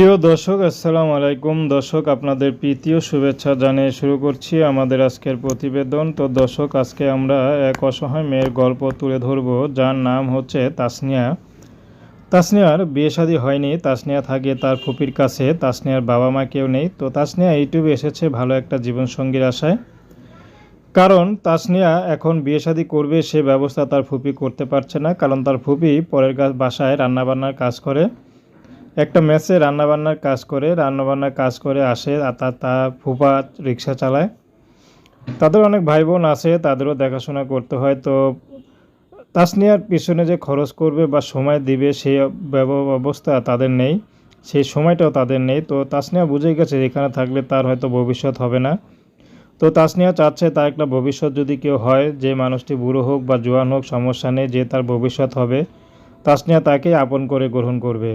প্রিয় দর্শক, আসসালামু আলাইকুম। দর্শক, আপনাদের প্রীতীয় শুভেচ্ছা জানিয়ে শুরু করছি আমাদের আজকের প্রতিবেদন। তো দর্শক, আজকে আমরা এক অসহায় মেয়ের গল্প তুলে ধরব। যার নাম হচ্ছে তাসনিয়া। তাসনিয়ার বিয়ে শাদী হয়নি। তাসনিয়া থাকে তার ফুপির কাছে। তাসনিয়ার বাবা মা কেউ নেই। তো তাসনিয়া ইউটিউবে এসেছে ভালো একটা জীবনসঙ্গীর আশায়। কারণ তাসনিয়া এখন বিয়ে শাদী করবে, সে ব্যবস্থা তার ফুপি করতে পারছে না। কারণ তার ফুপি পরের বাসায় রান্নাবান্নার কাজ করে। একটা মেসে রান্নাবান্নার কাজ করে, রান্নাবান্নার কাজ করে আসে আর তার তার ফুপা রিক্সা চালায়। তাদের অনেক ভাই বোন আছে, তাদেরও দেখাশোনা করতে হয়। তো তাসনিয়ার পিছনে যে খরচ করবে বা সময় দিবে সেই অবস্থা তাদের নেই। সেই সময়টাও তাদের নেই। তো তাসনিয়া বুঝে গেছে এখানে থাকলে তার হয়তো ভবিষ্যৎ হবে না। তো তাসনিয়া চাচ্ছে তার একটা ভবিষ্যৎ যদি কেউ হয়, যে মানুষটি বুড়ো হোক বা জোয়ান হোক, সমস্যা নেই, যে তার ভবিষ্যৎ হবে, তাসনিয়া তাকে আপন করে গ্রহণ করবে।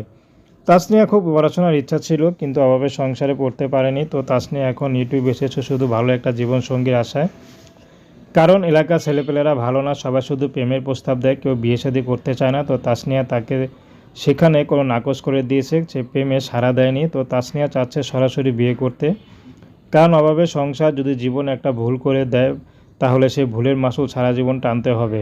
তাসনিয়া খুব পড়াশোনার ইচ্ছা ছিল, কিন্তু অভাবে সংসারে পড়তে পারেনি। তো তাসনিয়া এখন ইউটিউব এসেছে শুধু ভালো একটা জীবনসঙ্গীর আশায়। কারণ এলাকার ছেলেপেলেরা ভালো না, সবাই শুধু প্রেমের প্রস্তাব দেয়, কেউ বিয়ে শাদী করতে চায় না। তো তাসনিয়া তাকে সেখানে কোনো নাকচ করে দিয়েছে, সে প্রেমে সাড়া দেয়নি। তো তাসনিয়া চাচ্ছে সরাসরি বিয়ে করতে। কারণ অভাবে সংসার যদি জীবন একটা ভুল করে দেয়, তাহলে সে ভুলের মাসুল সারা জীবন টানতে হবে।